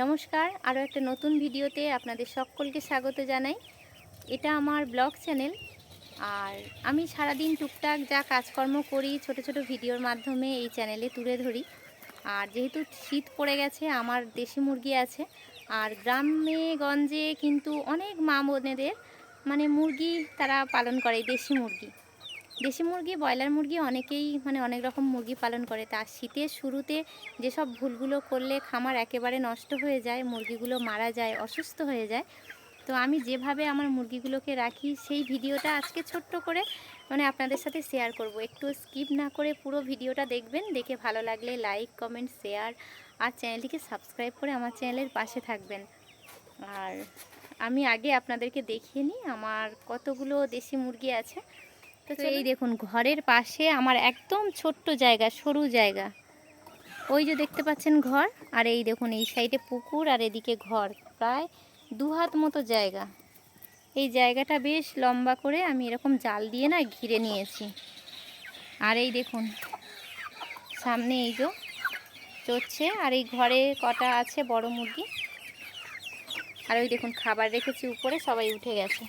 নমস্কার, আরও একটা নতুন ভিডিওতে আপনাদের সকলকে স্বাগত জানাই। এটা আমার ব্লগ চ্যানেল। আর আমি সারাদিন টুকটাক যা কাজকর্ম করি, ছোট ছোট ভিডিওর মাধ্যমে এই চ্যানেলে তুলে ধরি। আর যেহেতু শীত পড়ে গেছে, আমার দেশি মুরগি আছে। আর গ্রামে গঞ্জে কিন্তু অনেক মা বোনেদের মানে মুরগি তারা পালন করে, দেশি মুরগি। দেশি মুরগি, ব্রয়লার মুরগি অনেকেই মানে অনেক রকম মুরগি পালন করে। তা শীতের শুরুতে যেসব ভুলগুলো করলে খামার একেবারে নষ্ট হয়ে যায়, মুরগিগুলো মারা যায়, অসুস্থ হয়ে যায়, তো আমি যেভাবে আমার মুরগিগুলোকে রাখি সেই ভিডিওটা আজকে ছোট্ট করে মানে আপনাদের সাথে শেয়ার করব। একটু স্কিপ না করে পুরো ভিডিওটা দেখবেন, দেখে ভালো লাগলে লাইক কমেন্ট শেয়ার আর চ্যানেলটিকে সাবস্ক্রাইব করে আমার চ্যানেলের পাশে থাকবেন। আর আমি আগে আপনাদেরকে দেখিয়ে নিই আমার কতগুলো দেশি মুরগি আছে। তো এই দেখুন ঘরের পাশে আমার একদম ছোট্ট জায়গা সরু জায়গা। ওই যে দেখতে পাচ্ছেন ঘর আর এই দেখুন এই সাইডে পুকুর আর এদিকে ঘর প্রায় দু হাত মতো জায়গা। এই জায়গাটা বেশ লম্বা করে আমি এরকম জাল দিয়ে না ঘিরে নিয়েছি। আর এই দেখুন সামনে এই যে চড়ছে আর এই ঘরে কটা আছে বড় মুরগি। আর ওই দেখুন খাবার রেখেছি উপরে সবাই উঠে গেছে।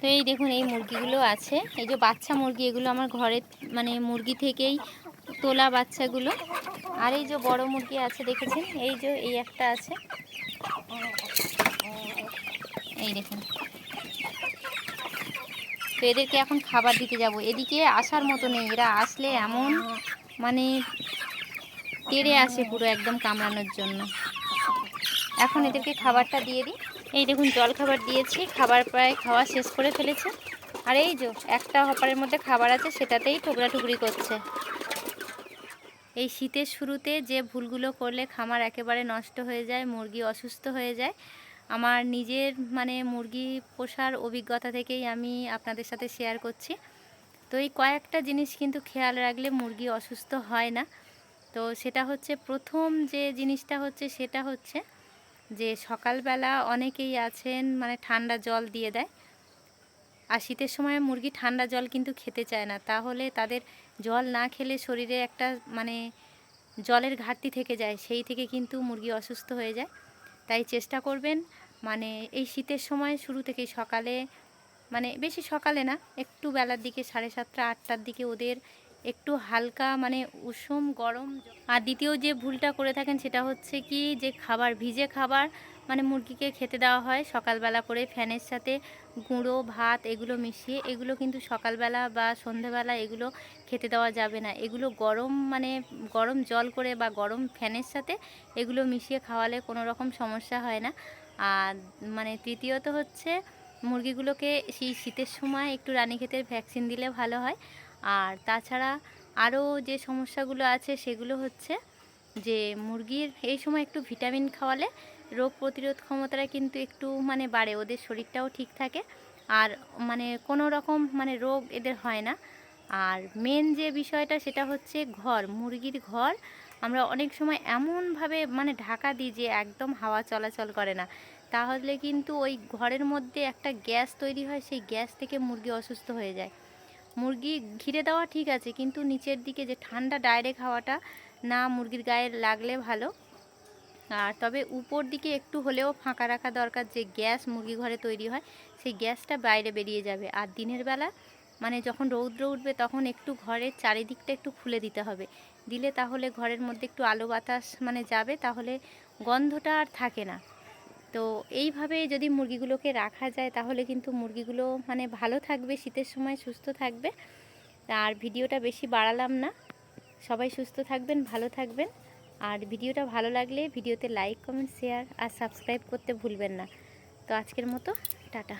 তো এই দেখুন, এই মুরগিগুলো আছে। এই যে বাচ্চা মুরগি, এগুলো আমার ঘরে মানে মুরগি থেকেই তোলা বাচ্চাগুলো। আর এই যে বড় মুরগি আছে, দেখেছেন? এই যে, এই একটা আছে। এই দেখুন। তো এদেরকে এখন খাবার দিতে যাব। এদিকে আসার মতো নেই। এরা আসলে এমন মানে তেড়ে আসে পুরো একদম কামড়ানোর জন্য। এখন এদেরকে খাবারটা দিয়ে দিই। এই দেখুন, জল খাবার দিয়েছি, খাবার প্রায় খাওয়া শেষ করে ফেলেছে। আর এই যে, একটা হপারের মধ্যে খাবার আছে, সেটাতেই টুকরা টুকরি করছে। এই শীতের শুরুতে যে ভুলগুলো করলে খামার একেবারে নষ্ট হয়ে যায়, মুরগি অসুস্থ হয়ে যায়, আমার নিজের মানে মুরগি পোষার অভিজ্ঞতা থেকেই আমি আপনাদের সাথে শেয়ার করছি। তো এই কয়েকটা জিনিস কিন্তু খেয়াল রাখলে মুরগি অসুস্থ হয় না। তো সেটা হচ্ছে, প্রথম যে জিনিসটা হচ্ছে, সেটা হচ্ছে যে সকালবেলা অনেকেই আছেন মানে ঠান্ডা জল দিয়ে দেয়। আর শীতের সময় মুরগি ঠান্ডা জল কিন্তু খেতে চায় না। তাহলে তাদের জল না খেলে শরীরে একটা মানে জলের ঘাটতি থেকে যায়। সেই থেকে কিন্তু মুরগি অসুস্থ হয়ে যায়। তাই চেষ্টা করবেন মানে এই শীতের সময় শুরু থেকে সকালে মানে বেশি সকালে না, একটু বেলার দিকে সাড়ে সাতটা, আটটার দিকে ওদের একটু হালকা মানে উষুম, গরম আর দ্বিতীয় যে ভুলটা করে থাকেন সেটা হচ্ছে কি, যে খাবার, ভিজে খাবার মানে মুরগিকে খেতে দেওয়া হয় সকালবেলা করে ফ্যানের সাথে গুঁড়ো, ভাত এগুলো মিশিয়ে। এগুলো কিন্তু সকালবেলা বা সন্ধেবেলা এগুলো খেতে দেওয়া যাবে না। এগুলো গরম মানে গরম জল করে বা গরম ফ্যানের সাথে এগুলো মিশিয়ে খাওয়ালে কোনো রকম সমস্যা হয় না। আর মানে তৃতীয়ত হচ্ছে, মুরগিগুলোকে সেই শীতের সময় একটু রানীক্ষেতের ভ্যাকসিন দিলে ভালো হয়। আর তাছাড়া আরও যে সমস্যাগুলো আছে সেগুলো হচ্ছে যে মুরগির এই সময় একটু ভিটামিন খাওয়ালে রোগ প্রতিরোধ ক্ষমতাটা কিন্তু একটু মানে বাড়ে, ওদের শরীরটাও ঠিক থাকে। আর মানে কোনো রকম মানে রোগ এদের হয় না। আর মেন যে বিষয়টা সেটা হচ্ছে ঘর, মুরগির ঘর আমরা অনেক সময় এমনভাবে মানে ঢাকা দিই যে একদম হাওয়া চলাচল করে না। তাহলে কিন্তু ওই ঘরের মধ্যে একটা গ্যাস তৈরি হয়, সেই গ্যাস থেকে মুরগি অসুস্থ হয়ে যায়। মুরগি ঘিরে দেওয়া ঠিক আছে, কিন্তু নিচের দিকে যে ঠান্ডা ডাইরেক্ট হাওয়াটা, না মুরগির গায়ে লাগলে ভালো। আর তবে উপর দিকে একটু হলেও ফাঁকা রাখা দরকার যে গ্যাস মুরগি ঘরে তৈরি হয়, সেই গ্যাসটা বাইরে বেরিয়ে যাবে। আর দিনের বেলা মানে যখন রৌদ্র উঠবে তখন একটু ঘরের চারিদিকটা একটু খুলে দিতে হবে। দিলে তাহলে ঘরের মধ্যে একটু আলো বাতাস মানে যাবে, তাহলে গন্ধটা আর থাকে না। তো এইভাবে যদি মুরগিগুলোকে রাখা যায়, তাহলে কিন্তু মুরগিগুলো মানে ভালো থাকবে, শীতের সময় সুস্থ থাকবে। আর ভিডিওটা বেশি বাড়ালাম না। সবাই সুস্থ থাকবেন, ভালো থাকবেন। আর ভিডিওটা ভালো লাগলে ভিডিওতে লাইক, কমেন্ট, শেয়ার আর সাবস্ক্রাইব করতে ভুলবেন না। তো আজকের মতো, টাটা।